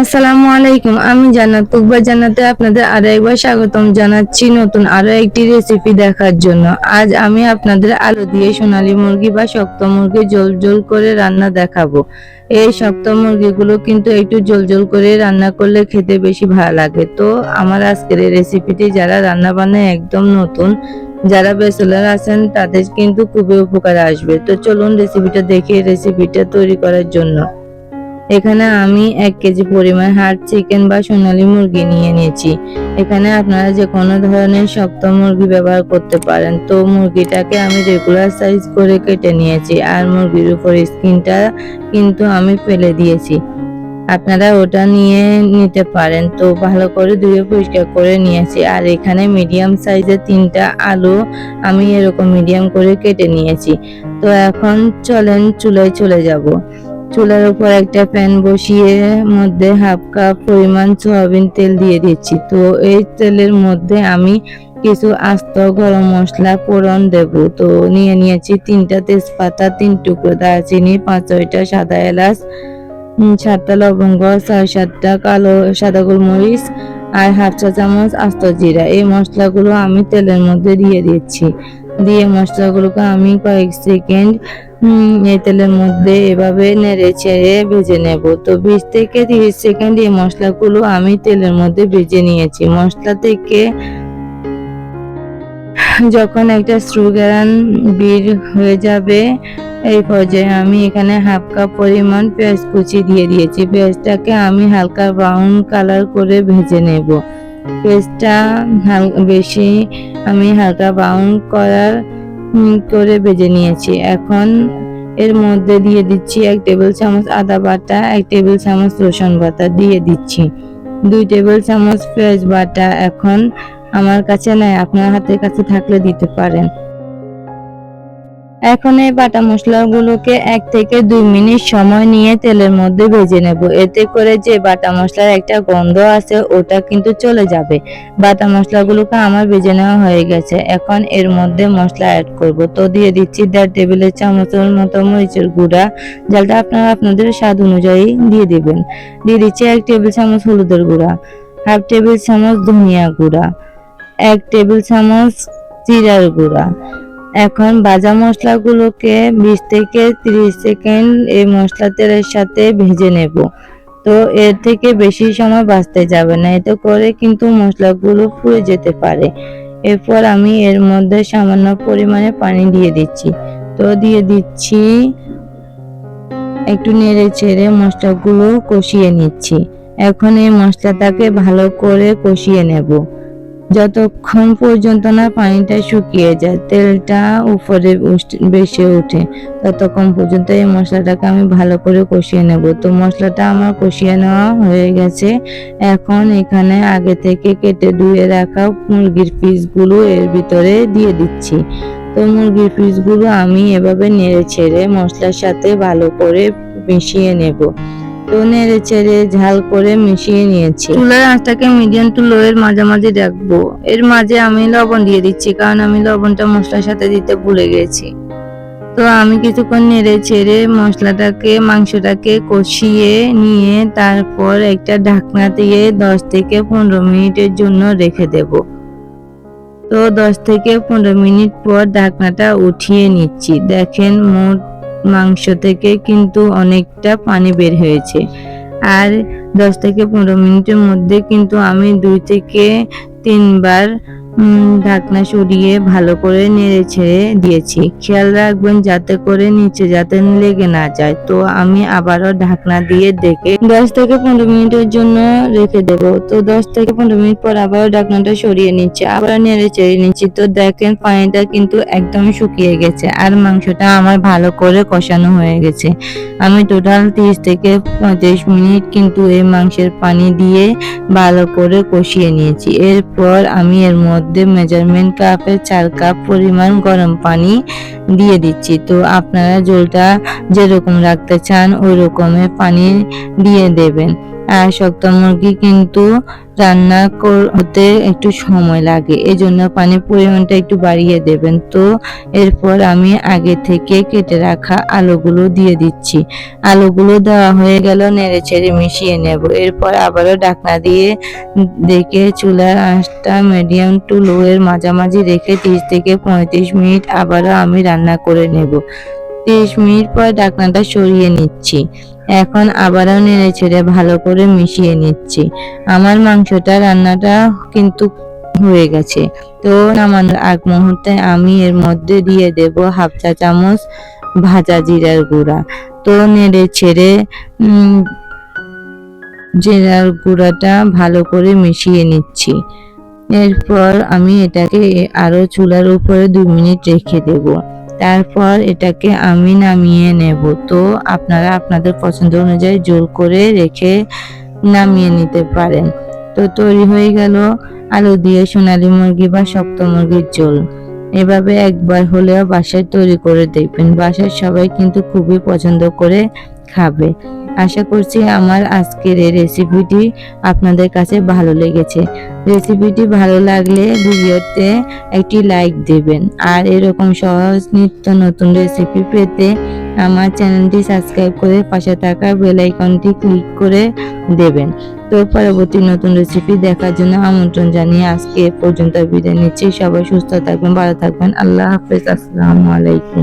আসসালামু আলাইকুম, আমি জান্নাত। তুকবা জান্নাতে আপনাদের আরও একবার স্বাগতম জানাচ্ছি নতুন আরও একটি রেসিপি দেখার জন্য। আজ আমি আপনাদের আলু দিয়ে সোনালী মুরগি বা শক্ত মুরগি জল জল করে রান্না দেখাবো। এই শক্ত মুরগিগুলো কিন্তু একটু জল জল করে রান্না করলে খেতে বেশি ভালো লাগে। তো আমার আজকের এই রেসিপিটি যারা রান্না বান্নায় একদম নতুন, যারা ব্যাচেলার আছেন, তাদের কিন্তু খুবই উপকার আসবে। তো চলুন রেসিপিটা দেখে রেসিপিটা তৈরি করার জন্য। এখানে আমি এক কেজি পরিমাণ হাড় চিকেন বা সোনালী মুরগি নিয়ে নিয়েছি। এখানে আপনারা যে কোনো ধরনের শক্ত মুরগি ব্যবহার করতে পারেন। তো মুরগিটাকে আমি রেগুলার সাইজ করে কেটে নিয়েছি আর মুরগির উপর স্কিনটা কিন্তু আমি ফেলে দিয়েছি। আপনারা ওটা নিয়ে নিতে পারেন। তো ভালো করে ধুয়ে পরিষ্কার করে নিয়েছি। আর এখানে মিডিয়াম সাইজের তিনটা আলু আমি এরকম মিডিয়াম করে কেটে নিয়েছি। তো এখন চলেন চুলায় চলে যাব। চুলার উপর একটা প্যান বসিয়ে মধ্যে হাফ কাপ পরিমাণ সয়াবিন তেল দিয়ে দিচ্ছি। তো এই তেলের মধ্যে আমি কিছু আস্ত গরম মশলা ফোড়ন দেব। তো নিয়ে নিয়েছি তিনটা তেজপাতা, তিন টুকরো দারচিনি, পাঁচ ছয়টা সাদা এলাচ সাতটা লবঙ্গ, ছয় সাতটা কালো সাদা গোলমরিচ আর হাফ চা চামচ আস্ত জিরা। এই মশলাগুলো আমি তেলের মধ্যে দিয়ে দিচ্ছি। দিয়ে মশলাগুলোকে আমি কয়েক সেকেন্ড এই তেলের মধ্যে এভাবে নেড়ে ছেড়ে ভেজে নেব। তো বিশ থেকে তিরিশ সেকেন্ড এই মশলাগুলো আমি তেলের মধ্যে ভেজে নিয়েছি। মশলা থেকে যখন একটা সুগারান বের হয়ে যাবে, এই পর্যায়ে আমি এখানে হাফ কাপ পরিমাণ পেঁয়াজ কুচি দিয়ে দিয়েছি। পেঁয়াজটাকে আমি হালকা ব্রাউন কালার করে ভেজে নেব। হালকা বেশি আমি হালকা ব্রাউন করার করে ভেজে নিয়েছি। এখন এর মধ্যে দিয়ে দিচ্ছি এক টেবিল চামচ আদা বাটা, এক টেবিল চামচ রসুন বাটা দিয়ে দিচ্ছি। দুই টেবিল চামচ পেঁয়াজ বাটা এখন আমার কাছে নাই, আপনার হাতের কাছে থাকলে দিতে পারেন। এখন এই বাটা মশলাগুলোকে এক থেকে দুই মিনিট সময় নিয়ে তেলের মধ্যে ভেজে নেব। এতে করে যে বাটা মশলার একটা গন্ধ আছে, ওটা কিন্তু চলে যাবে। বাটা মশলাগুলোকে আমার ভেজে নেওয়া হয়ে গেছে। এখন এর মধ্যে মশলা অ্যাড করব। তো দিয়ে দিচ্ছি দেড় টেবিলের চামচের মতো মরিচের গুঁড়া। জালটা আপনারা আপনাদের স্বাদ অনুযায়ী দিয়ে দিবেন। দিয়ে দিচ্ছি এক টেবিল চামচ হলুদের গুঁড়া, হাফ টেবিল চামচ ধনিয়া গুঁড়া, এক টেবিল চামচ জিরার গুঁড়া। এখন ভাজা মশলাগুলোকে বিশ থেকে তিরিশ সেকেন্ড এই মশলা তেলের সাথে ভেজে নেব। তো এর থেকে বেশি সময় বাঁচতে যাবে না। এতে করে কিন্তু মশলাগুলো পুড়ে যেতে পারে। এরপর আমি এর মধ্যে সামান্য পরিমাণে পানি দিয়ে দিচ্ছি। তো দিয়ে দিচ্ছি, একটু নেড়ে ছেড়ে মশলাগুলো কষিয়ে নিচ্ছি। এখন এই মশলাটাকে ভালো করে কষিয়ে নেব। যতক্ষণ পর্যন্ত না পানিটা শুকিয়ে যায়, তেলটা উপরে ভেসে ওঠে, ততক্ষণ পর্যন্ত এই মশলাটাকে আমি ভালো করে কষিয়ে নেব। তো মশলাটা আমার কষিয়ে নেওয়া হয়ে গেছে। এখন এখানে আগে থেকে কেটে ধুয়ে রাখা মুরগির পিসগুলো এর ভিতরে দিয়ে দিচ্ছি। তো মুরগির পিসগুলো আমি এভাবে নেড়ে ছেড়ে মশলার সাথে ভালো করে মিশিয়ে নেব। তো নেড়ে ঝাল করে মিশিয়ে নিয়েছি। চুলার আঁচটাকে মিডিয়াম টু লো এর মাঝামাঝি রাখব। এর মাঝে আমি লবণ দিয়ে দিচ্ছি, কারণ আমি লবণটা মশলার সাথে দিতে ভুলে গেছি। তো আমি কিছুক্ষণ নেড়ে ছেড়ে মশলাটাকে, মাংসটাকে কষিয়ে নিয়ে তারপর একটা ঢাকনা দিয়ে দশ থেকে পনেরো মিনিটের জন্য রেখে দেব। তো দশ থেকে পনেরো মিনিট পর ঢাকনাটা উঠিয়ে নিচ্ছি। দেখেন মোট মাংস থেকে কিন্তু অনেকটা পানি বের হয়েছে। আর দশ থেকে পনেরো মিনিটের মধ্যে কিন্তু আমি দুই থেকে তিনবার ঢাকনা সরিয়ে ভালো করে নেড়ে ছেড়ে দিয়েছি। খেয়াল রাখবেন যাতে করে নিচে যাতে লেগে না যায়। তো আমি আবারও ঢাকনা দিয়ে দেখে দশ থেকে পনেরো মিনিটের জন্য রেখে দেবো। তো দশ থেকে পনেরো মিনিট পর আবারও ঢাকনাটা সরিয়ে নিচ্ছি। আবার নেড়ে চেড়ে নিচ্ছি। তো দেখেন, পানিটা কিন্তু একদম শুকিয়ে গেছে আর মাংসটা আমার ভালো করে কষানো হয়ে গেছে। আমি টোটাল তিরিশ থেকে পঁয়ত্রিশ মিনিট কিন্তু এই মাংসের পানি দিয়ে ভালো করে কষিয়ে নিয়েছি। এরপর আমি এর মধ্যে মেজারমেন্ট কাপের চার কাপ পরিমাণ গরম পানি দিয়ে দিচ্ছি। তো আপনারা জলটা যেরকম রাখতে চান ওই রকমের পানি দিয়ে দেবেন। আর শক্ত মুরগি কিন্তু রান্না কর- হতে একটু সময় লাগে। এজন্য পানির পরিমাণটা একটু বাড়িয়ে দেবেন। তো এরপর আমি আগে থেকে কেটে রাখা আলুগুলো দিয়ে দিচ্ছি। আলুগুলো দেওয়া হয়ে গেল, নেড়ে ছেড়ে মিশিয়ে নেব। এরপর আবারও ঢাকনা দিয়ে দেখে চুলার আঁচটা মিডিয়াম টু লো এর মাঝামাঝি রেখে তিরিশ থেকে পঁয়ত্রিশ মিনিট আবারও আমি রান্না করে নেব। তিরিশ মিনিট পর ঢাকনাটা সরিয়ে নিচ্ছি। এখন আবারও নেড়ে ছেড়ে ভালো করে মিশিয়ে নিচ্ছি। আমার মাংসটা, রান্নাটা কিন্তু হয়ে গেছে। তো নামানোর আগ মুহূর্তে আমি এর মধ্যে দিয়ে দেব হাফ চা চামচ ভাজা জিরার গুঁড়া। তো নেড়ে ছেড়ে জিরার গুঁড়াটা ভালো করে মিশিয়ে নিচ্ছি। এরপর আমি এটাকে আরও চুলার উপরে দু মিনিট রেখে দেব। তারপর এটাকে আমি নামিয়ে নেব। তো আপনারা আপনাদের পছন্দ অনুযায়ী জোল করে রেখে নামিয়ে নিতে পারেন। তো তৈরি হয়ে গেল আলু দিয়ে সোনালী মুরগি বা শক্ত মুরগির ঝোল। এভাবে একবার হলেও বাসায় তৈরি করে দেখবেন। বাসার সবাই কিন্তু খুবই পছন্দ করে খাবে। আশা করছি আমার আজকের এই রেসিপিটি আপনাদের কাছে ভালো লেগেছে। রেসিপিটি ভালো লাগলে ভিডিওতে একটি লাইক দেবেন। আর এরকম সহজ নিত্য নতুন রেসিপি পেতে আমার চ্যানেলটি সাবস্ক্রাইব করে পাশে থাকা বেল আইকনটি ক্লিক করে দেবেন। তো পরবর্তী নতুন রেসিপি দেখার জন্য আমন্ত্রণ জানিয়ে আজকে পর্যন্ত বিদায় নিচ্ছি। সবাই সুস্থ থাকবেন, ভালো থাকবেন। আল্লাহ হাফেজ। আসসালামু আলাইকুম।